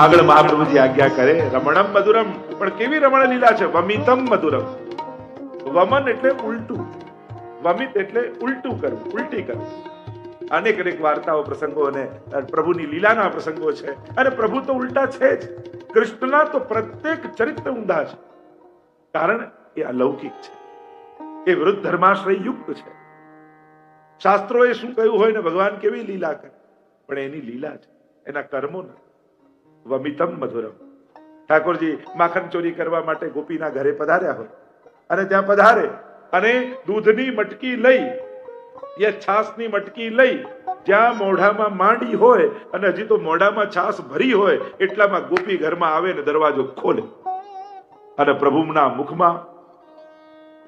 આગળ મહાપ્રભુજી આજ્ઞા કરે, રમણમ મધુરમ. પણ કેવી રમણ લીલા છે? વમિતમ મધુરમ. વમન એટલે ઉલટું. વમિત એટલે ઉલટું કરવું, ઉલટી કરવું. અનેક અનેક વાર્તાઓ, પ્રસંગો અને પ્રભુની લીલાના પ્રસંગો છે. અને પ્રભુ તો ઉલટા છે જ. કૃષ્ણના તો પ્રત્યેક ચરિત્ર ઊંધા છે. કારણ એ અલૌકિક છે. એ વૃદ્ધ ધર્માશ્રય યુક્ત છે. શાસ્ત્રોએ શું કહ્યું હોય ને, ભગવાન કેવી લીલા કરે? પણ એની લીલા છે. એના કર્મો નથી. વમિતમ મધુરમ. ઠાકોરજી માખણ ચોરી કરવા માટે ગોપીના ઘરે પધાર્યા હોય. અને ત્યાં પધારે અને દૂધની મટકી લઈ, એ છાસની મટકી લઈ, જ્યાં મોઢામાં માંડી હોય, અને હજી તો મોઢામાં છાસ ભરી હોય, એટલામાં ગોપી ઘરમાં આવે ને દરવાજો ખોલે. અને પ્રભુના મુખમાં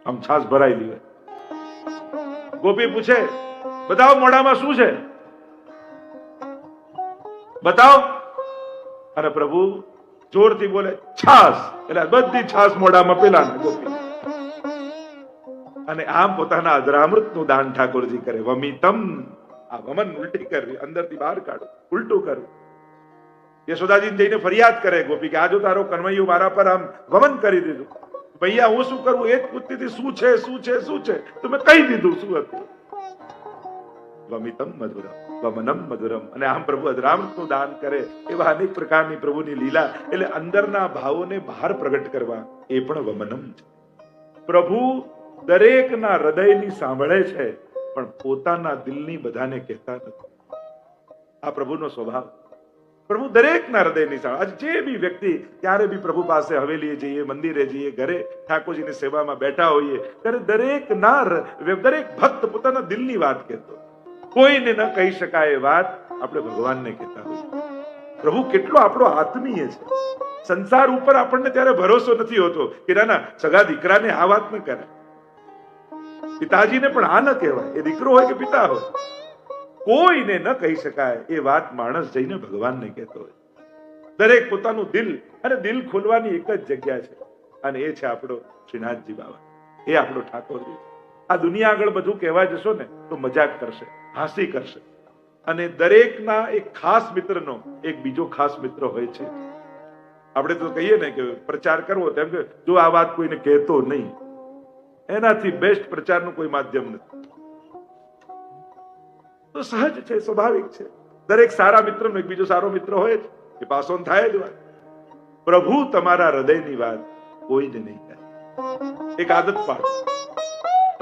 આમ છાસ ભરાયેલી હોય ગોપી પૂછે, બતાવો મોઢામાં શું છે? બતાવો અને પ્રભુ જોરથી બોલે, છાસ. એટલે બધી છાસ મોઢામાં પેલા અને આમ પોતાના અધરામૃતનું દાન ઠાકોરજી કરે. વમિતમ. આ વમન ઉલટી કરવી, અંદરથી બહાર કાઢો, ઉલટું કરવું. યશોદાજી જઈને ફરિયાદ કરે, ગોપી, કે આજો તારો કન્વૈયું મારા પર આમ વમન કરી દીધું. ભૈયા, હું શું કરું? એ જ પૂછતી હતી શું છે શું છે શું છે? તો મેં કહી દીધું, શું હતું? વમિતમ મધુરમ વમનમ મધુરમ. અને આમ પ્રભુ અધરામૃતનું દાન કરે એવા અનેક પ્રકારની પ્રભુની લીલા એટલે અંદરના ભાવોને બહાર પ્રગટ કરવા એ પણ વમનમ છે પ્રભુ દરેકના હૃદયની સાંભળે છે, પણ પોતાના દિલની બધાને કહેતા નથી. આ પ્રભુનો સ્વભાવ. પ્રભુ દરેકના હૃદયની આજે જે બી વ્યક્તિ ત્યારે બી પ્રભુ પાસે હવેલીએ જઈએ, મંદિરે જઈએ, ઘરે ઠાકોરજીની સેવામાં બેઠા હોઈએ, ત્યારે દરેક ના દરેક ભક્ત પોતાના દિલની વાત કહેતો. કોઈને ન કહી શકાય એ વાત આપણે ભગવાનને કહેતા હોઈએ. પ્રભુ, કેટલો આપણો આત્મીય છે. સંસાર ઉપર આપણને ત્યારે ભરોસો નથી હોતો કે ના સગા દીકરાને આ વાત ન કરે. પિતાજીને પણ આ ન કહેવાય. એ દીકરો હોય કે પિતા હોય. કોઈને ન કહી શકાય એ વાત માણસ જઈને ભગવાનને કહેતો હોય. દરેક પોતાનું દિલ અને દિલ ખોલવાની એક જ જગ્યા છે. અને એ છે આપણો શ્રીનાથજી બાબા એ આપણો ઠાકોરજી. આ દુનિયા આગળ બધું કહેવા જશો ને તો મજાક કરશે. હાસી કરશે. અને દરેકના એક ખાસ મિત્રનો એક બીજો ખાસ મિત્ર હોય છે. આપણે તો કહીએ ને કે પ્રચાર કરવો તેમ કે જો આ વાત કોઈને કહેતો નહીં, એનાથી બેસ્ટ પ્રચારનું કોઈ માધ્યમ નથી. તો સહજ છે, સ્વાભાવિક છે. દરેક સારા મિત્રનો એક બીજો સારો મિત્ર હોય જ, એ પાસ થાય જ વાત. પ્રભુ તમારા હૃદયની વાત કોઈને નહીં કહે. એક આદત પાડો.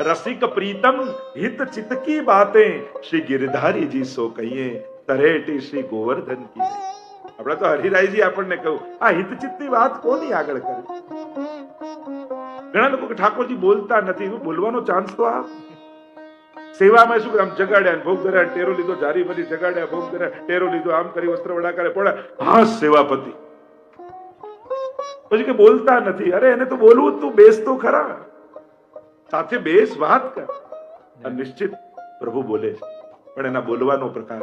રસિક પ્રીતમ હિત ચિત કી બાतें શ્રી ગિરધારી જી સો કહીએ તરેટી શ્રી ગોવર્ધન કી આપણે તો હરિરાયજી આપણને કહ્યું આ હિતચિતની વાત કોની આગળ કરે ઘણા લોકો ઠાકોરજી બોલતા નથી બોલવાનો ચાન્સ તો આ સેવામાં શું? આમ જગાડ્યા ભોગ ધર્યા ટેરો લીધો જારી બધી જગાડ્યા ભોગ ધર્યા ટેરો લીધો આમ કરી વસ્ત્ર વડા કરે પડે હા સેવાપતિ પછી કે બોલતા નથી અરે એને તો બોલવું તું બેસ ખરા સાથે બેસ વાત કર. નિશ્ચિત પ્રભુ બોલે છે. પણ એના બોલવાનો પ્રકાર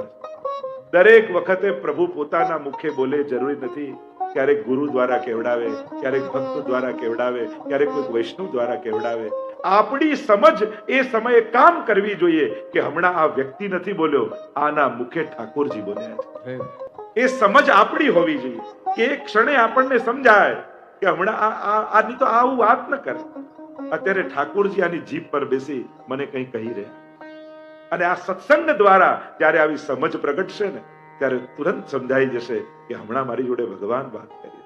દરેક વખતે પ્રભુ પોતાના મુખે બોલે જરૂરી નથી. ક્યારેક ગુરુ દ્વારા કેવડાવે ક્યારેક ભક્ત દ્વારા કેવડાવે ક્યારેક કોઈ વૈષ્ણવ દ્વારા કેવડાવે. આપણી સમજ એ સમયે કામ કરવી જોઈએ કે હમણાં આ વ્યક્તિ નથી બોલ્યો આના મુખે ઠાકોરજી બોલ્યા છે. એ સમજ આપણી હોવી જોઈએ. કે એક ક્ષણે આપણને સમજાય કે હમણાં આ આ- આની તો આવું વાત ન કરે. અત્યારે ઠાકોરજી આની જીભ પર બેસી મને કંઈ કહી રહ્યા. અને આ સત્સંગ દ્વારા ત્યારે આવી સમજ પ્રગટશે ને, ત્યારે તુરંત સમજાઈ જશે કે હમણાં મારી જોડે ભગવાન વાત કરી.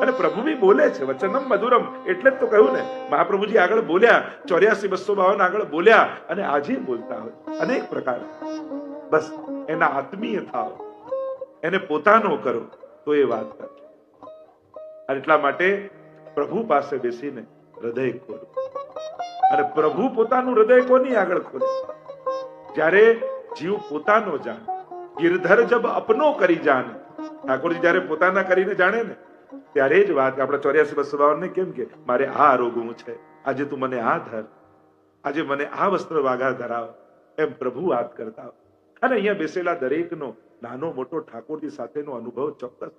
અને પ્રભુ બી બોલે છે, વચનમ મધુરમ, એટલે જ તો કહ્યું ને, મહાપ્રભુજી આગળ બોલ્યા, ચોર્યાસી બસો બાવન આગળ બોલ્યા, અને આજે બોલતા હોય. અનેક પ્રકાર. બસ એના આત્મીય થાવ. એને પોતાનો કરો, તો એ વાત કરે. એટલા માટે પ્રભુ પાસે બેસીને હૃદય ખોલો. અને પ્રભુ પોતાનું હૃદય કોની આગળ ખોલે? જ્યારે જીવ પોતાનો જાણે, ગિરધર જબ અપનો કરી જાણે. ઠાકોરજી જ્યારે પોતાના કરીને જાણે ને, ત્યારે જ વાત આપણે ચોર્યાસી બસો બાવન ને કેમ કે, મારે આ રોગવું છે, આજે તું મને આ ધર, આજે મને આ વસ્ત્ર વાઘા ધરાવ, એમ પ્રભુ વાત કરતા અને અહીંયા બેસેલા દરેકનો, નાનો મોટો ઠાકોરજી સાથેનો અનુભવ ચોક્કસ.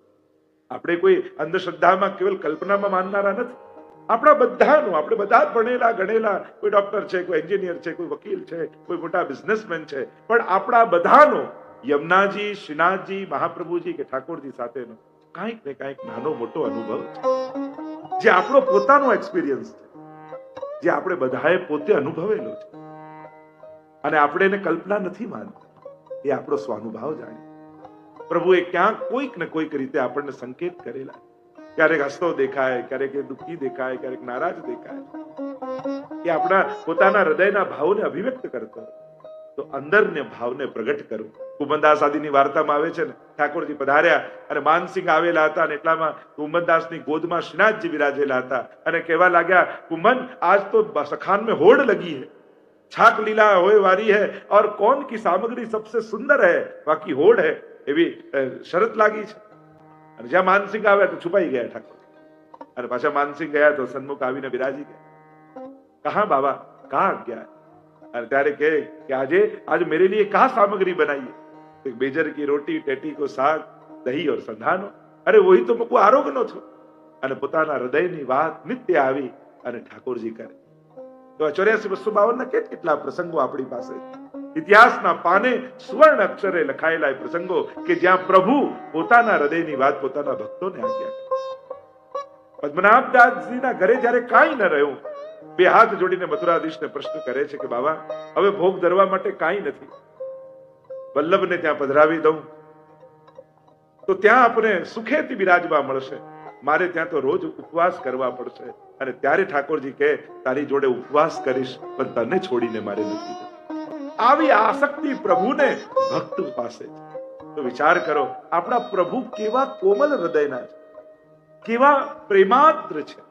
આપણે કોઈ અંધશ્રદ્ધામાં, કેવલ કલ્પનામાં માનનારા નથી. આપણા બધાનું, આપણે બધા ભણેલા, ગણેલા, કોઈ ડોક્ટર છે, કોઈ એન્જિનિયર છે, કોઈ વકીલ છે, કોઈ મોટા બિઝનેસમેન છે, પણ આપણા બધાનો, યમુનાજી, શ્રીનાથજી, મહાપ્રભુજી કે ઠાકોરજી સાથેનો કાંઈક ને કાંઈક નાનો મોટો અનુભવ છે. જે આપણો પોતાનો એક્સપિરિયન્સ છે. જે આપણે બધાએ પોતે અનુભવેલો છે. અને આપણે એને કલ્પના નથી માનતા. એ આપણો સ્વાનુભાવ જાણે. પ્રભુએ ક્યાંક કોઈક ને કોઈક રીતે આપણને સંકેત કરેલા ક્યારેક હસતો દેખાય, ક્યારેક એ દુઃખી દેખાય, ક્યારેક નારાજ દેખાય. એ આપણા પોતાના હૃદયના ભાવને અભિવ્યક્ત કરતો તો અંદરને ભાવને પ્રગટ કરવું કુંભદાસ આદિની વાર્તામાં આવે છે ને, ઠાકોરજી પધાર્યા અને માનસિંહ આવેલા હતા અને એટલામાં કુંભદાસની ગોદમાં શ્રીનાથજી બિરાજેલા હતા અને કહેવા લાગ્યા કુમન આજ તો સખાન મેં હોડ લગી હે. છાક લીલા હોય વારી હે ઓર કોણ કી સામગ્રી સબસે સુંદર હે? બાકી હોડ હે. એવી શરત લાગી છે. અને જ્યાં માનસિંહ આવે તો છુપાઈ ગયા ઠાકોર. અને પાછા માનસિંહ ગયા તો સન્મુખ આવીને બિરાજી ગયા. કહા બાબા કહા ગયા અને ત્યારે કહે કે આજે આજે મેરે લીએ કહા સામગ્રી બનાઈએ? બેજર કી રોટી, ટેટી કો શાક, દહીં ઓર સંધાનો. અરે ઓહી તો મૂકું આરોગ્યનો છો. અને પોતાના હૃદયની વાત નિત્ય આવી અને ઠાકોરજી કરે. ચોર્યાસી બસો બાવન ના કેટલા પ્રસંગો આપણી પાસે? ઇતિહાસના પાને સુવર્ણ અક્ષરે લખાયેલા પ્રસંગો કે જ્યાં પ્રભુ પોતાના હૃદયની વાત પોતાના ભક્તોને આજ્ઞા પદ્મનાભદાસજીના ઘરે જ્યારે કાંઈ ન રહ્યું, બે હાથ જોડીને મથુરાધીશને પ્રશ્ન કરે છે કે, બાબા, હવે ભોગ ધરવા માટે કાંઈ નથી. વલ્લભને ત્યાં પધરાવી દઉં. તો ત્યાં આપણે સુખેથી બિરાજવા મળશે. મારે ત્યાં તો રોજ ઉપવાસ કરવા પડશે. અને ત્યારે ઠાકોરજી કે તારી જોડે ઉપવાસ કરીશ, પણ તને છોડીને મારે નથી આવી આસક્તિ પ્રભુને ભક્ત પાસે છે. તો વિચાર કરો, આપણા પ્રભુ કેવા કોમલ હૃદયના છે. કેવા પ્રેમાદ્ર છે.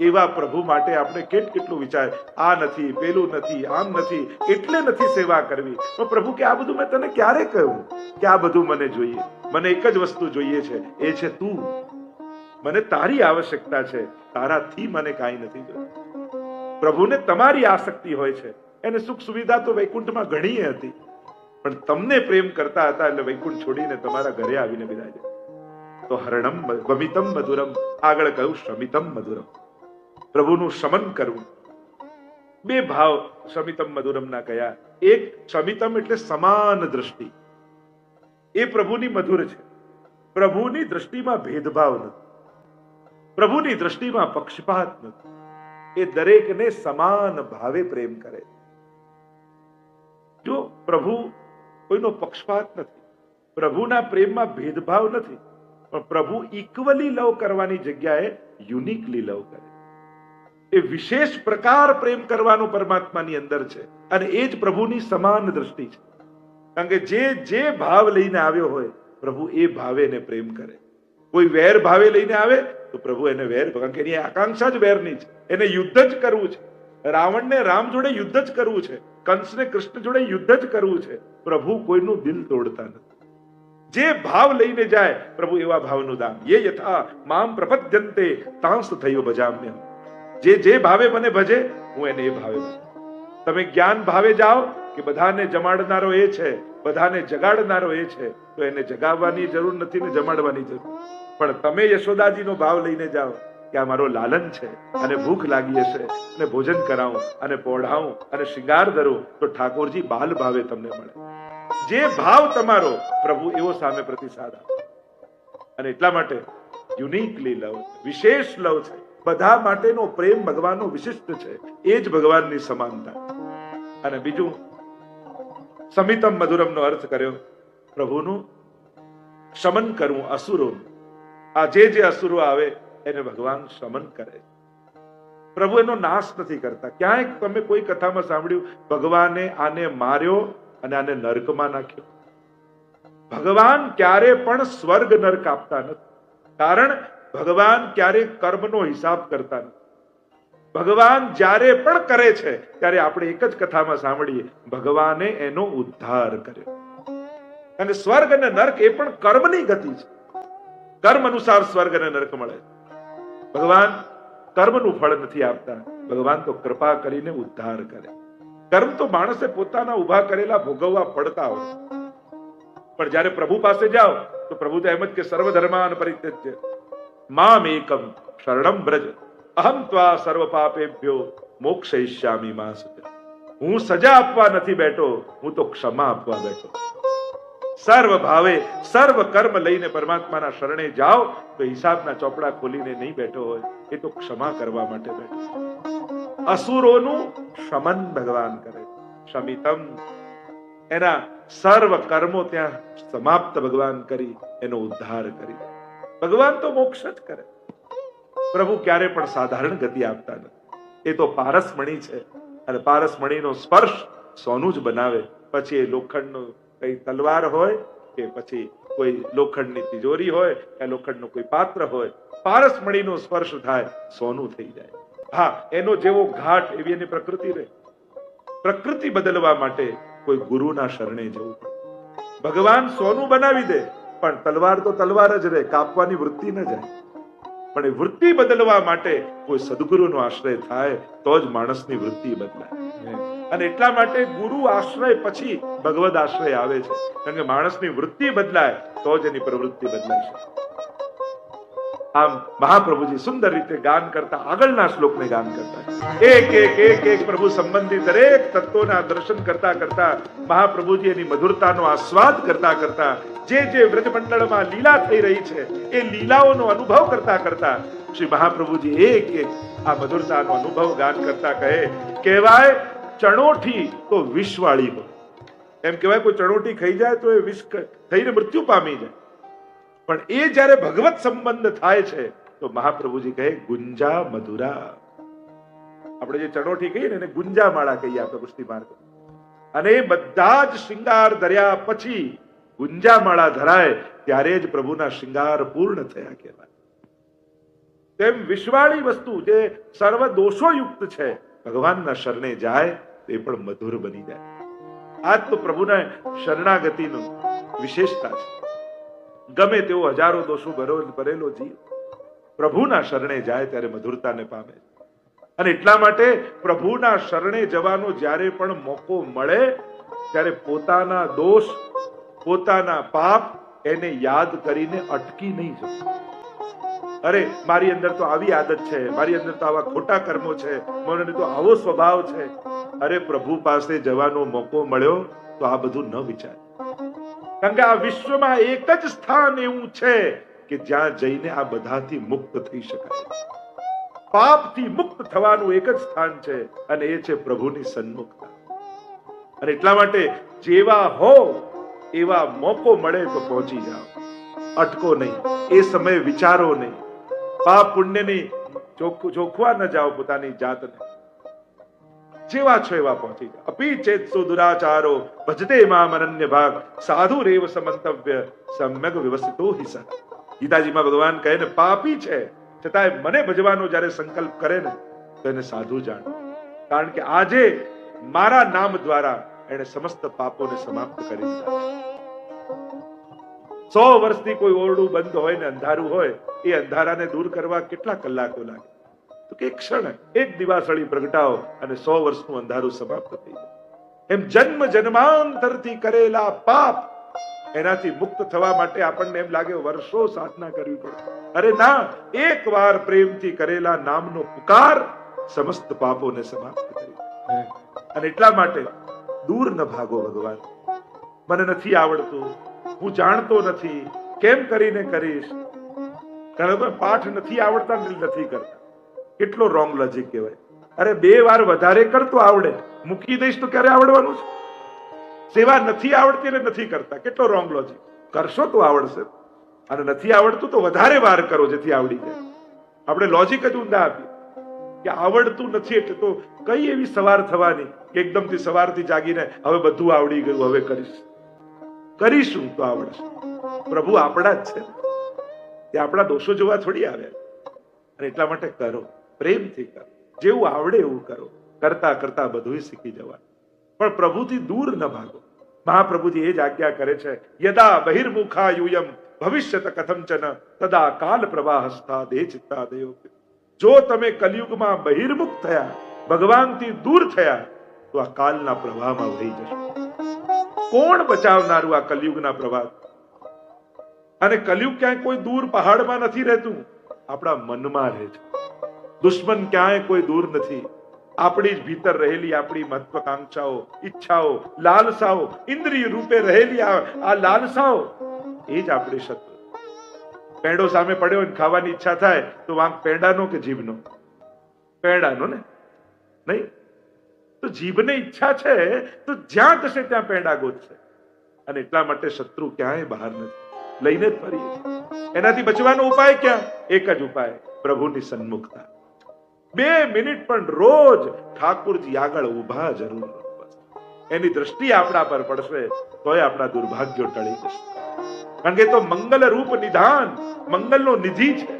એવા પ્રભુ માટે આપણે કેટ કેટલું વિચાર, આ નથી, પેલું નથી, આમ નથી, એટલે નથી સેવા કરવી. પણ પ્રભુ કે, આ બધું મેં તને ક્યારે કહ્યું? કે આ બધું મને જોઈએ. મને એક જ વસ્તુ જોઈએ છે, એ છે તું. મને તારી આવશ્યકતા છે. તારાથી મને કાંઈ નથી જોતું પ્રભુને તમારી આસક્તિ હોય છે. એને સુખ સુવિધા તો વૈકુંઠમાં ઘણી હતી. પણ તમને પ્રેમ કરતા હતા એટલે વૈકુંઠ છોડીને તમારા ઘરે આવીને બિરાજે તો હરણમ વમિતમ મધુરમ. આગળ કહ્યું, શમિતમ મધુરમ. પ્રભુનું શમન કરવું. બે ભાવ શમિતમ મધુરમના કયા. એક, શમિતમ એટલે સમાન દ્રષ્ટિ. એ પ્રભુની મધુર છે. પ્રભુની દ્રષ્ટિમાં ભેદભાવ નથી. પ્રભુની દ્રષ્ટિમાં પક્ષપાત નથી. એ દરેકને સમાન ભાવે પ્રેમ કરે. જો પ્રભુ કોઈનો પક્ષપાત નથી, પ્રભુના પ્રેમમાં ભેદભાવ નથી, પણ પ્રભુ ઇક્વલી લવ કરવાની જગ્યાએ યુનિકલી લવ કરે. એ વિશેષ પ્રકાર પ્રેમ કરવાનો પરમાત્માની અંદર છે અને એ જ પ્રભુની સમાન દ્રષ્ટિ છે. કારણ કે જે જે ભાવ લઈને આવ્યો હોય, પ્રભુ એ ભાવે પ્રેમ કરે. કોઈ વેર ભાવે લઈને આવે તો પ્રભુ એને વેર કારણ કે એની આકાંક્ષા જ વેરની છે. એને યુદ્ધ જ કરવું છે. રાવણને રામ જોડે યુદ્ધ જ કરવું છે. કંસને કૃષ્ણ જોડે યુદ્ધ જ કરવું છે. પ્રભુ કોઈનું દિલ તોડતા નથી. જે ભાવ લઈને જાય, પ્રભુ એવા ભાવનું દાન. એ યથા મામ પ્રપદ્યંતે, તાંસ થયો ભજામ્ય જે જે ભાવે મને ભજે, હું એને એ ભાવે તમે જ્ઞાન ભાવે જાઓ કે બધાને જમાડનારો એ છે, બધાને જગાડનારો એ છે, તો એને જગાવવાની જરૂર નથી ને જમાડવાની જરૂર. પણ તમે યશોદાજીનો ભાવ લઈને જાઓ કે આ મારો લાલન છે અને ભૂખ લાગી હશે અને ભોજન કરાવું અને પોઢાવું અને શિંગાર ધરું તો ઠાકોરજી બાલ ભાવે તમને મળે. જે ભાવ તમારો પ્રભુ એવો સામે પ્રતિસાદ આપે. અને એટલા માટે યુનિકલી લવ વિશેષ લવ છે. બધા માટેનો પ્રેમ ભગવાનનો વિશિષ્ટ છે. એ જ ભગવાનની સમાનતા. અને બીજું, સમિતમ મધુરમનો અર્થ કર્યો, પ્રભુનું શમન કરવું અસુરોનું. આ જે જે અસુરો આવે, એને ભગવાન શમન કરે પ્રભુ એનો નાશ નથી કરતા. ક્યાંય તમે કોઈ કથામાં સાંભળ્યું, ભગવાને આને માર્યો અને આને નર્કમાં નાખ્યો? ભગવાન ક્યારે પણ સ્વર્ગ નર્ક આપતા નથી. કારણ ભગવાન ક્યારે કર્મનો હિસાબ કરતા નથી. ભગવાન જ્યારે પણ કરે છે, ત્યારે આપણે એક જ કથામાં સાંભળીએ, ભગવાને એનો ઉદ્ધાર કર્યો. અને સ્વર્ગ અને નર્ક એ પણ કર્મની ગતિ છે. કર્મ અનુસાર સ્વર્ગ અને નરક મળે ભગવાન કર્મનું ફળ નથી આપતા ભગવાન તો કૃપા કરીને ઉદ્ધાર કરે કર્મ તો માણસે પોતાના ઊભા કરેલા ભોગવવા પડતા હોય પણ જ્યારે પ્રભુ પાસે જાઓ તો પ્રભુ તો એમ જ કે સર્વ ધર્માન પરિત્યજ્ય મામ એકમ શરણમ બ્રજ અહમ ત્વા સર્વ પાપેભ્યો મોક્ષયિષ્યામિ મા હું સજા આપવા નથી બેઠો હું તો ક્ષમા આપવા બેઠો સર્વ ભાવે સર્વ કર્મ લઈને પરમાત્માના શરણે જાઓ, તો હિસાબના ચોપડા ખોલીને નહીં બેઠો હોય, એ તો ક્ષમા કરવા માટે બેઠો અસુરોનું શમન ભગવાન કરે. શમિતમ, એના સર્વ કર્મો ત્યાં સમાપ્ત ભગવાન કરી, એનો ઉદ્ધાર કરી. ભગવાન તો મોક્ષ જ કરે. પ્રભુ ક્યારે પણ સાધારણ ગતિ આપતા નથી. એ તો પારસમણી છે. અને પારસમણીનો સ્પર્શ સોનું જ બનાવે. પછી એ લોખંડનો કઈ તલવાર હોય કે પછી કોઈ લોખંડની તિજોરી હોય, કે લોખંડનું કોઈ પાત્ર હોય, પારસમણીનો સ્પર્શ થાય, સોનું થઈ જાય. હા, એનો જેવો ઘાટ એવી એની પ્રકૃતિ રહે. પ્રકૃતિ બદલવા માટે કોઈ ગુરુના શરણે જવું ભગવાન સોનું બનાવી દે, પણ તલવાર તો તલવાર જ રહે, કાપવાની વૃત્તિ ન જાય. પણ એ વૃત્તિ બદલવા માટે કોઈ સદગુરુનો આશ્રય થાય, તો જ માણસની વૃત્તિ બદલાય. અને એટલા માટે ગુરુ આશ્રય પછી ભગવદ આશ્રય આવે છે. કારણ કે માણસની વૃત્તિ બદલાય, તો જ એની પ્રવૃત્તિ બદલાય છે. આમ મહાપ્રભુજી સુંદર રીતે ગાન કરતા આગળના શ્લોકને ગાન કરતા. એક એક એક એક પ્રભુ સંબંધી દરેક તત્વોના દર્શન કરતા કરતા મહાપ્રભુજી એની મધુરતાનો આસ્વાદ કરતા કરતા જે જે વ્રજમંડળમાં લીલા થઈ રહી છે, એ લીલાઓનો અનુભવ કરતા કરતા શ્રી મહાપ્રભુજી એક એક આ મધુરતાનો અનુભવ ગાન કરતા કહે, કહેવાય ચણોઠી તો વિષવાળી હોય. એમ કહેવાય, કોઈ ચણોઠી ખાઈ જાય તો એ વિષ થઈને મૃત્યુ પામી જાય. પણ એ જ્યારે ભગવત સંબંધ થાય છે, તો મહાપ્રભુજી કહે, ગુંજા મધુરા. આપણે જે ચણોઠી કહીએ ને, એને ગુંજા માળા કહીએ આપણે પુષ્ટિ માર્ગ. અને બધા જ શિંગાર ધર્યા પછી ગુંજા માળા ધરાય, ત્યારે જ પ્રભુના શિંગાર પૂર્ણ થયા કહેવાય. તેમ વિશ્વાળી વસ્તુ જે સર્વ દોષો યુક્ત છે, ભગવાનના શરણે જાય, તે પણ મધુર બની જાય. આ તો પ્રભુના શરણાગતિનું વિશેષતા છે. ગમે તેવો હજારો દોષો ભરેલો જીવ પ્રભુના શરણે જાય ત્યારે મધુરતાને પામે અને એટલા માટે પ્રભુના શરણે જવાનો જ્યારે પણ મોકો મળે, ત્યારે પોતાના દોષ, પોતાના પાપ એને યાદ કરીને અટકી નહીં જવું. અરે, મારી અંદર તો આવી આદત છે, મારી અંદર તો આવા ખોટા કર્મો છે, મને તો આવો સ્વભાવ છે. અરે, પ્રભુ પાસે જવાનો મોકો મળ્યો તો આ બધું ન વિચાર. કારણ કે આ વિશ્વમાં એક જ સ્થાન એવું છે કે જ્યાં જઈને આ બધાથી મુક્ત થઈ શકાય. પાપથી મુક્ત થવાનું એક જ સ્થાન છે અને એ છે પ્રભુની સન્મુખતા. અને એટલા માટે જેવા હો એવા મોકો મળે તો પહોંચી જાઓ. અટકો નહીં, એ સમયે વિચારો નહીં. પાપ પુણ્યની ચોખવા ન જાઓ પોતાની જાતને. જેવા છો એવા પહોંચી જાય અપી ચેત દુરાચારો ભજતે મામ ભાગ. સાધુ રેવ સમંતવ્ય, સમ્યક વ્યવસ્થિતો હિસા ગીતાજીમાં ભગવાન કહે ને, પાપી છે, છતાંય મને ભજવાનો જ્યારે સંકલ્પ કરે ને, તો એને સાધુ જાણ. કારણ કે આજે મારા નામ દ્વારા એને સમસ્ત પાપોને સમાપ્ત કરી દીધા સો વર્ષથી કોઈ ઓરડું બંધ હોય ને અંધારું હોય, એ અંધારાને દૂર કરવા કેટલા કલાકો લાગે? તો કે ક્ષણ એક દિવાસળી પ્રગટાવો અને સો વર્ષનું અંધારું સમાપ્ત થઈ જાય. એમ જન્મ જન્માંતરથી કરેલા પાપ એનાથી મુક્ત થવા માટે આપણને એમ લાગે વર્ષો સાધના કરવી પડે. અરે ના, એક વાર પ્રેમથી કરેલા નામનો પુકાર સમસ્ત પાપોને સમાપ્ત કરી અને એટલા માટે દૂર ન ભાગો ભગવાન. મને નથી આવડતું, હું જાણતો નથી, કેમ કરીને કરીશ? કારણ પાઠ નથી આવડતા નથી કરતા. કેટલો રોંગ લોજિક કહેવાય? અરે બે વાર વધારે કરતો આવડે. મૂકી દઈશ તો ક્યારે આવડવાનું છે? સેવા નથી આવડતી અને નથી કરતા. કેટલો રોંગ લોજિક કરશો તો આવડશે. અને નથી આવડતું તો વધારે વાર કરો જેથી આવડી જાય. આપણે લોજિક જ ઊંધા આપીએ. કે આવડતું નથી એટલે તો કઈ એવી સવાર થવાની કે એકદમથી સવારથી જાગીને હવે બધું આવડી ગયું, હવે કરીશ. કરીશું તો આવડશે. પ્રભુ આપણા જ છે. તે આપણા દોષો જોવા થોડી આવે અને એટલા માટે કરો. પ્રેમથી કરો. જેવું આવડે એવું કરો. કરતા કરતા બધું શીખી જવા પણ પ્રભુથી દૂર ન ભાગો. મહાપ્રભુજી એ જ આજ્ઞા કરે છે, યદા બહિર્મુખા યુયમ ભવિષ્યત કથંચન તદા કાલ પ્રવાહસ્થા ચિત્તા ચિત્તાદયો. જો તમે કલયુગમાં બહિર્મુખ થયા, ભગવાનથી દૂર થયા, તો આ કાલના પ્રવાહમાં વહી જશો. કોણ બચાવનારું આ કલયુગના પ્રવાહ? અને કલયુગ ક્યાંય કોઈ દૂર પહાડમાં નથી રહેતું? આપણા મનમાં રહે છે. દુશ્મન ક્યાંય કોઈ દૂર નથી. આપણી જ ભીતર રહેલી આપણી મહત્વકાંક્ષાઓ, ઈચ્છાઓ, લાલસાઓ, ઇન્દ્રિય રૂપે રહેલી આ લાલસાઓ, એ જ આપણી શત્રુ. પેડો સામે પડ્યો ને ખાવાની ઈચ્છા થાય તો વાંક પેડાનો કે જીભનો? પેડાનો ને? નહીં? તો જીભને ઈચ્છા છે તો જ્યાં થશે ત્યાં પેંડા ગોતશે. અને એટલા માટે શત્રુ ક્યાંય બહાર નથી. લઈને જ ફરીએ. એનાથી બચવાનો ઉપાય ક્યાં? એક જ ઉપાય, પ્રભુની સન્મુખતા. બે મિનિટ પણ રોજ ઠાકુરજી આગળ ઊભા જરૂર એની દ્રષ્ટિ આપણા પર પડશે તોય આપણા દુર્ભાગ્યો ટળી જશે. કારણ કે તો મંગલ રૂપ નિધાન, મંગલનો નિધિ છે.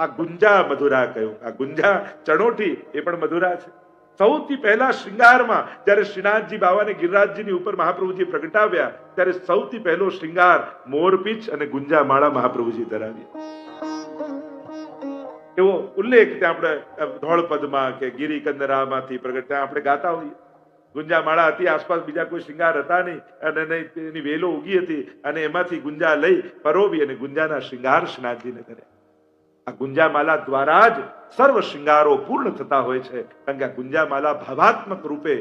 આ ગુંજા મધુરા કહ્યું. આ ગુંજા ચણોઠી એ પણ મધુરા છે. સૌથી પહેલા શૃંગારમાં જ્યારે શ્રીનાથજી બાવાને ગિરિરાજજીની ઉપર મહાપ્રભુજી પ્રગટાવ્યા, ત્યારે સૌથી પહેલો શૃંગાર મોરપીચ અને ગુંજા માળા મહાપ્રભુજી ધરાવ્યા. એવો ઉલ્લેખ ત્યાં આપણે ધોળપદમાં કે ગિરિકંદરામાંથી પ્રગટ ત્યાં આપણે ગાતા હોઈએ. ગુંજા હતી, આસપાસ બીજા કોઈ શૃંગાર હતા નહીં. અને એની વેલો ઉગી હતી અને એમાંથી ગુંજા લઈ પરોવી અને ગુંજાના શૃંગાર શ્રીનાથજીને કર્યા આ ગુંજામાલા દ્વારા જ સર્વ શૃંગારો પૂર્ણ થતા હોય છે. કારણ કે આ ગુંજામાલા ભાવાત્મક રૂપે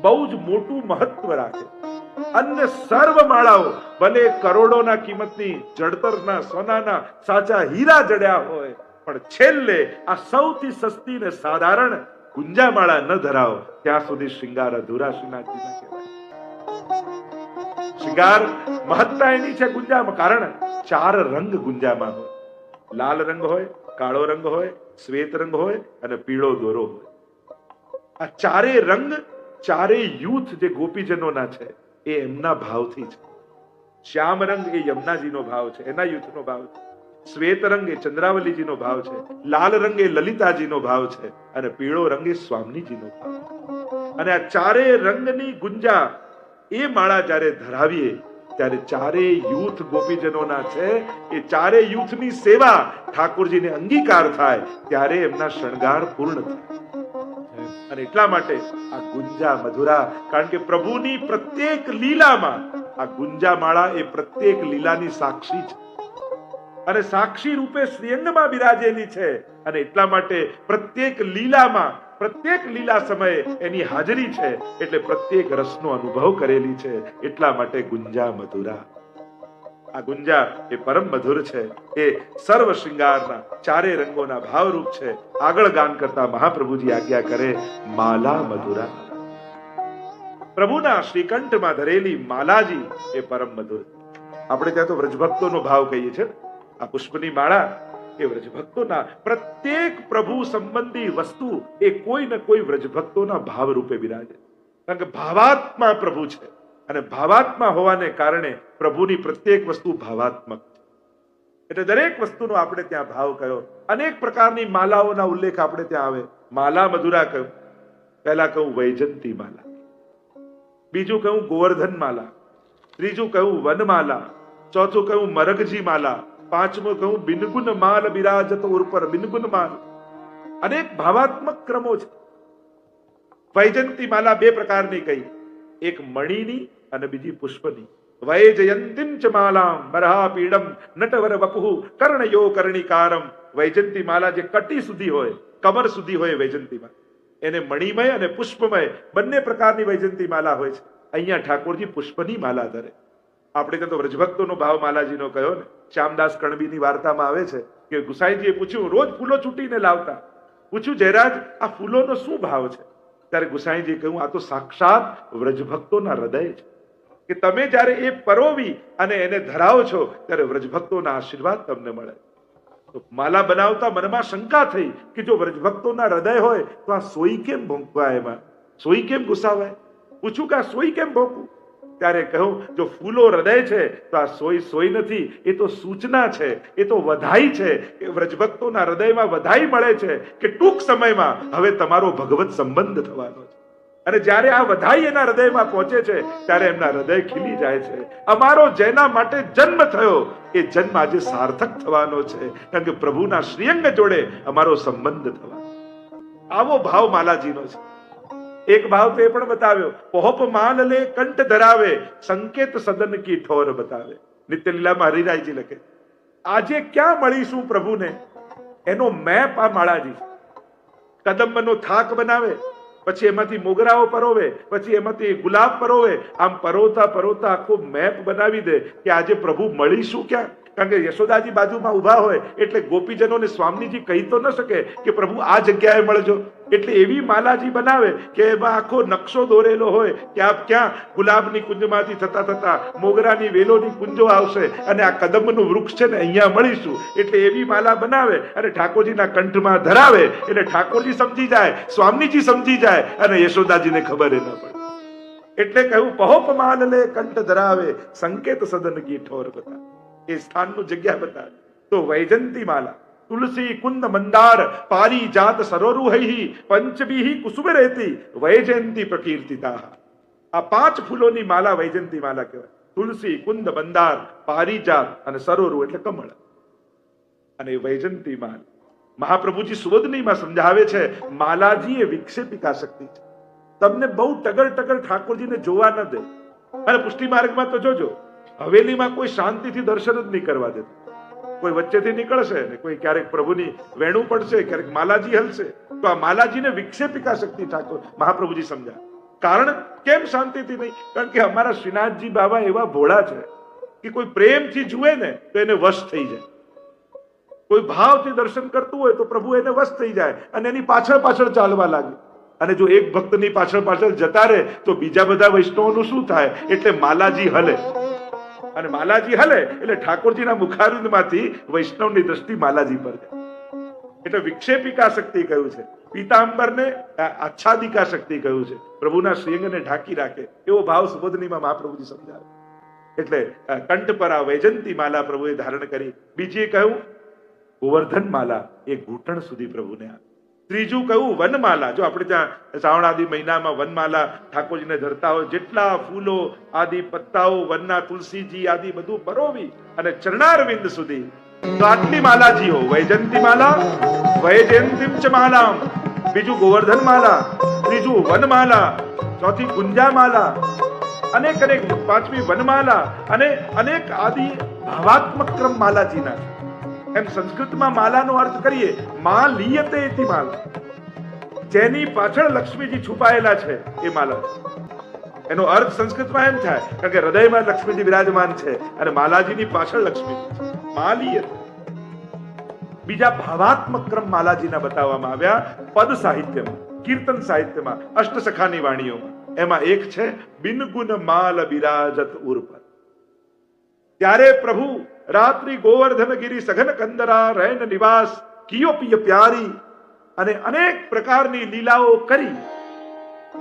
બહુ જ મોટું મહત્વ રાખે. અન્ય સર્વ માળાઓ, ભલે કરોડોના કિંમતની, જડતરના, સોનાના સાચા હીરા જડ્યા હોય પણ છેલ્લે આ સૌથી સસ્તી ને સાધારણ ગુંજામાળા ન ધરાવો. ત્યાં સુધી શૃંગાર અધૂરા શ્રીનાથજીના કહેવાય. શૃંગાર મહત્તા એની છે ગુંજામાં, કારણ ચાર રંગ ગુંજામાં હોય. લાલ રંગ હોય, કાળો રંગ હોય, શ્વેત રંગ હોય અને પીળો દોરો હોય. આ ચારે રંગ ચારે યુથ જે ગોપીજનોના છે, એ એમના ભાવથી છે. શ્યામ રંગ એ યમુનાજીનો ભાવ છે, એના યુથનો ભાવ છે. શ્વેત રંગ એ ચંદ્રાવલીજીનો ભાવ છે, લાલ રંગ એ લલિતાજીનો ભાવ છે અને પીળો રંગ એ સ્વામીજીનો ભાવ અને આ ચારે રંગની ગુંજા એ માળા જ્યારે ધરાવીએ, ત્યારે ચારે યુથ ગોપીજનોના છે, એ ચારે યુથની સેવા ઠાકોરજીને અંગીકાર થાય, ત્યારે એમના શણગાર પૂર્ણ થાય. અને એટલા માટે આ ગુંજા મધુરા, કારણ કે પ્રભુની પ્રત્યેક લીલામાં આ ગુંજા માળા એ પ્રત્યેક લીલાની સાક્ષી છે. અને સાક્ષી રૂપે શ્રીઅંગમાં બિરાજેલી છે. અને એટલા માટે પ્રત્યેક લીલામાં, પ્રત્યેક લીલા સમયે એની હાજરી છે. એટલે પ્રત્યેક રસનો અનુભવ કરેલી છે. એટલા માટે ગુંજા મધુરા. આ ગુંજા એ પરમ મધુર છે. એ સર્વ શૃંગારના ચારે રંગોના ભાવરૂપ છે. આગળ ગાન કરતા મહાપ્રભુજી આજ્ઞા કરે, માલા મધુરા. પ્રભુના શ્રીકંઠમાં ધરેલી માલાજી એ પરમ મધુર. આપણે ત્યાં તો વ્રજભક્તોનો ભાવ કહીએ છીએ. આ પુષ્પની માળા એ વ્રજભક્તોના પ્રત્યેક પ્રભુ સંબંધી વસ્તુ એ કોઈ ને કોઈ વ્રજભક્તોના ભાવ રૂપે બિરાજે. કારણ કે ભાવાત્મા પ્રભુ છે અને ભાવાત્મા હોવાને કારણે પ્રભુની પ્રત્યેક વસ્તુ ભાવાત્મક છે. એટલે દરેક વસ્તુનો આપણે ત્યાં ભાવ કયો. અનેક પ્રકારની માલાઓના ઉલ્લેખ આપણે ત્યાં આવે. માલા મધુરા કહ્યું પહેલા કહું વૈજંતી માલા. બીજું કહું ગોવર્ધન માલા. ત્રીજું કહ્યું વનમાલા. ચોથું કહ્યું મરગજી માલા. પાંચમું કહું બિનગુન માલ બિરાજત ઉપર બિનગુન માલ. અનેક ભાવાત્મક ક્રમો છે. વૈજંતી માલા બે પ્રકારની કહી એક મણીની અને બીજી પુષ્પની. વૈજયંતીમ ચ માલામ બરહા પીડમ નટવર વપુઃ કર્ણયો કર્ણિકારમ. વૈજંતી માલા જે કટી સુધી હોય, કમર સુધી હોય વૈજંતી માલા એને મણિમય અને પુષ્પમય બંને પ્રકારની વૈજંતી માલા હોય છે. અહીંયા ઠાકોરજી પુષ્પની માલા ધરે. આપણે તો વ્રજભક્તોનો ભાવ માલાજીનો કયો ને, શ્યામદાસ કણબીની વાર્તામાં આવે છે કે ગુસાઈજીએ પૂછ્યું, રોજ ફૂલો છૂટીને લાવતા? પૂછ્યું, જયરાજ, આ ફૂલોનો શું ભાવ છે? ત્યારે ગુસાઈજીએ કહ્યું, આ તો સાક્ષાત વ્રજભક્તોના હૃદય છે. કે તમે જ્યારે એ પરોવી અને એને ધરાવો છો, ત્યારે વ્રજભક્તોના આશીર્વાદ તમને મળે. તો માલા બનાવતા મનમાં શંકા થઈ કે જો વ્રજભક્તોના હૃદય હોય, તો આ સોઈ કેમ ભોંકવા એમાં? સોઈ કેમ ગુસાવાય? પૂછું કે આ સોઈ કેમ ભોંકવું? ત્યારે કહ્યું જો ફૂલો હૃદય છે, તો આ સોય સોય નથી. એ તો સૂચના છે, એ તો વધાઈ છે. કે વ્રજભક્તોના હૃદયમાં વધાઈ મળે છે કે ટૂંક સમયમાં હવે તમારો ભગવત સંબંધ થવાનો છે. અને જ્યારે આ વધાઈ એના હૃદયમાં પહોંચે છે, ત્યારે એમના હૃદય ખીલી જાય છે. અમારો જેના માટે જન્મ થયો, એ જન્મ આજે સાર્થક થવાનો છે. કારણ કે પ્રભુના શ્રીઅંગ જોડે અમારો સંબંધ થવાનો આવો ભાવ માલાજીનો છે. એક ભાવ તો એ પણ બતાવ્યો પોહપ માલ લે કંઠ ધરાવે, સંકેત સદન કી ઠોર બતાવે. નિત્યલીલામાં હરિરાયજી લખે, આજે ક્યાં મળીશું પ્રભુને? એનો મેપ આ માળાજી. કદંબનો થાક બનાવે, પછી એમાંથી મોગરાઓ પરોવે, પછી એમાંથી ગુલાબ પરોવે, આમ પરોતા પરોતા આખો મેપ બનાવી દે કે આજે પ્રભુ મળીશું ક્યાં? કારણ કે યશોદાજી બાજુમાં ઊભા હોય, એટલે ગોપીજનોને સ્વામીજી કહી તો ન શકે કે પ્રભુ આ જગ્યાએ મળજો. એટલે એવી માલાજી બનાવે કે એમાં આખો નકશો દોરેલો હોય કે આપ ક્યાં ગુલાબની કુંજમાંથી થતા થતા મોગરાની વેલોની કુંજો આવશે અને આ કદમનું વૃક્ષ છે ને અહીંયા મળીશું. એટલે એવી માલા બનાવે અને ઠાકોરજીના કંઠમાં ધરાવે એટલે ઠાકોરજી સમજી જાય, સ્વામીજી સમજી જાય અને યશોદાજીને ખબર ન પડે. એટલે કહ્યું પહોપમાન લે કંઠ ધરાવે, સંકેત સદન ગી ઠોર બતા. એ સ્થાનનું જગ્યા બતાવે. તો વૈજંતી માલા. તુલસી કુંદ મંદાર પારી જાત સરોરુહૈ પંચબીહી કુસુમ રહેતી વૈજયંતી પ્રકીર્તિતા આ પાંચ ફૂલોની માલા વૈજયંતી માલા કહેવાય તુલસી કુંદ મંદાર પારિજાત અને સરોરુ એટલે કમળ અને વૈજંતી માલ મહાપ્રભુજી સુવદનીમાં સમજાવે છે માલાજી એ વિક્ષેપિકા શક્તિ છે તમને બહુ ટગર ટગર ઠાકોરજીને જોવા ન દે અને પુષ્ટિ માર્ગમાં તો જોજો હવેલીમાં કોઈ શાંતિથી દર્શન જ નહીં કરવા દેતું કોઈ વચ્ચેથી નીકળશે ને કોઈ ક્યારેક પ્રભુની વેણું પડશે, ક્યારેક માલાજી હલશે, તો આ માલાજીને વિક્ષેપિકા શક્તિ ઠાકોર, મહાપ્રભુજી સમજા કારણ કેમ શાંતિથી નહીં? કારણ કે અમારા શ્રીનાથજી બાબા એવા ભોળા છે કે કોઈ પ્રેમથી જુએ ને તો એને વશ થઈ જાય. કોઈ ભાવથી દર્શન કરતું હોય તો પ્રભુ એને વશ થઈ જાય અને એની પાછળ પાછળ ચાલવા લાગે. અને જો એક ભક્તની પાછળ પાછળ જતા રહે તો બીજા બધા વૈષ્ણવોનું શું થાય? એટલે માલાજી હલે. અને માલાજી હલે, એટલે ઠાકોરજીના મુખારવિંદમાંથી વૈષ્ણવની દ્રષ્ટિ માલાજી પર એટલે વિક્ષેપિકા શક્તિ કહ્યું છે? પીતાંબરને આચ્છાદિકા શક્તિ કહ્યું છે? પ્રભુના શ્રીઅંગને ઢાંકી રાખે, એવો ભાવ સુબોધનીમાં મહાપ્રભુજી સમજાવે. એટલે કંઠ પર આ વૈજંતી માલા પ્રભુએ ધારણ કરી. બીજી કહ્યું, ગોવર્ધન માલા એ ઘૂંટણ સુધી પ્રભુને આપી. ત્રીજું કહ્યું, વનમાલા. જો આપણે ત્યાં શ્રાવણ આદિ મહિનામાં વનમાલા ઠાકોરજીને ધરતા હોય, જેટલા ફૂલો, આદિ પત્તાઓ, વનના તુલસીજી, આદિ બધું પરોવી અને ચરણારવિંદ સુધી. તો આટલી માલાજીઓ વૈજંતી માલા વૈજયંતીમ ચ માલામ બીજું ગોવર્ધન માલા ત્રીજું વનમાલા, ચોથી ગુંજા માલા અનેક અનેક પાંચમી વનમાલા અને અનેક આદિ ભાવાત્મક ક્રમ માલાજીના. એમ સંસ્કૃતમાં માલાનો અર્થ કરીએ, મા લિયતે એથી માલા. જેની પાછળ લક્ષ્મીજી છુપાયેલા છે, એ માલા એનો અર્થ સંસ્કૃતમાં એમ થાય, કારણ કે હૃદયમાં લક્ષ્મીજી વિરાજમાન છે, અને માલાજીની પાછળ લક્ષ્મીજી છે. બીજા ભાવાત્મક ક્રમ માલાજીના બતાવવામાં આવ્યા, પદ સાહિત્યમાં, કીર્તન સાહિત્યમાં, અષ્ટસખાની વાણીઓમાં. એમાં એક છે, બિનગુણ માલ બિરાજત ઉર્પર ત્યારે પ્રભુ રાત્રિ ગોવર્ધન ગિરી સઘન કંદરા રૈન નિવાસ કિયો પિય પ્યારી અને અનેક પ્રકારની લીલાઓ કરી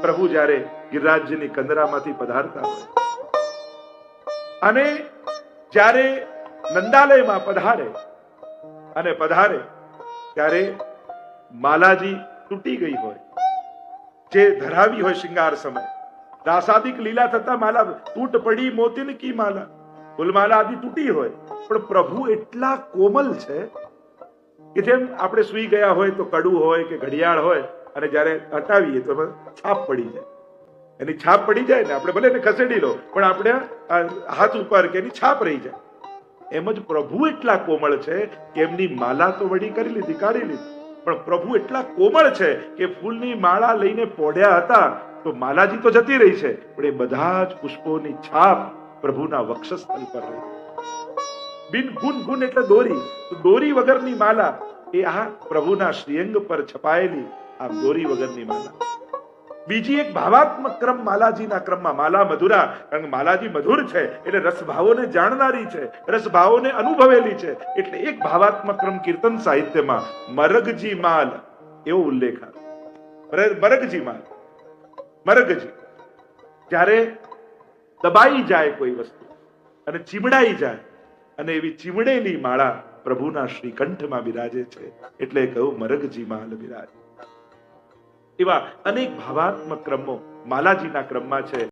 પ્રભુ જ્યારે ગિરિરાજ્યની કંદરામાંથી પધારતા અને જ્યારે નંદાલયમાં પધારે અને પધારે ત્યારે માલાજી તૂટી ગઈ હોય. જે ધરાવી હોય શિંગાર સમય. રાસાદિક લીલા થતા માલા તૂટ પડી મોતીન કી માલા. ફૂલમાલા આદિ તૂટી હોય, પણ પ્રભુ એટલા કોમલ છે કે જેમ આપણે સુઈ ગયા હોય તો કડું હોય કે ઘડિયાળ હોય, અને જ્યારે હટાવીએ તો છાપ પડી જાય. એની છાપ પડી જાય ને, આપણે ભલે ખસેડી લો, પણ આપણે હાથ ઉપર કે એની છાપ રહી જાય. એમ જ પ્રભુ એટલા કોમળ છે કે એમની માલા તો વળી કરી લીધી, કાઢી લીધી. પણ પ્રભુ એટલા કોમળ છે કે ફૂલની માળા લઈને પોઢ્યા હતા, તો માલાજી તો જતી રહી છે, પણ એ બધા જ પુષ્પોની છાપ પ્રભુના વક્ષસ્થળ પર રહી. બિન ગુન ગુન એટલે દોરી. દોરી વગરની માલા એ આ પ્રભુના શ્રીઅંગ પર છપાયેલી આ દોરી વગરની માલા. બીજી એક ભાવાત્મક ક્રમ માલાજીના ક્રમમાં. માલા મધુરા. કારણ માલાજી મધુર છે, એટલે રસભાવોને જાણનારી છે, રસભાવોને અનુભવેલી છે. એટલે એક ભાવાત્મક ક્રમ કીર્તન સાહિત્યમાં, મરગજી માલ, એવો ઉલ્લેખ મરગજી માલ. મરગજી. જ્યારે દબાઈ જાય કોઈ વસ્તુ અને ચીમડાઈ જાય અને એવી ચીમડેલી માળા પ્રભુના શ્રીકંઠમાં બિરાજે છે એટલે કહ્યું મરગજી માલ બિરાજે. એવા અનેક ભાવાત્મક ક્રમો માલાજીના ક્રમમાં છે.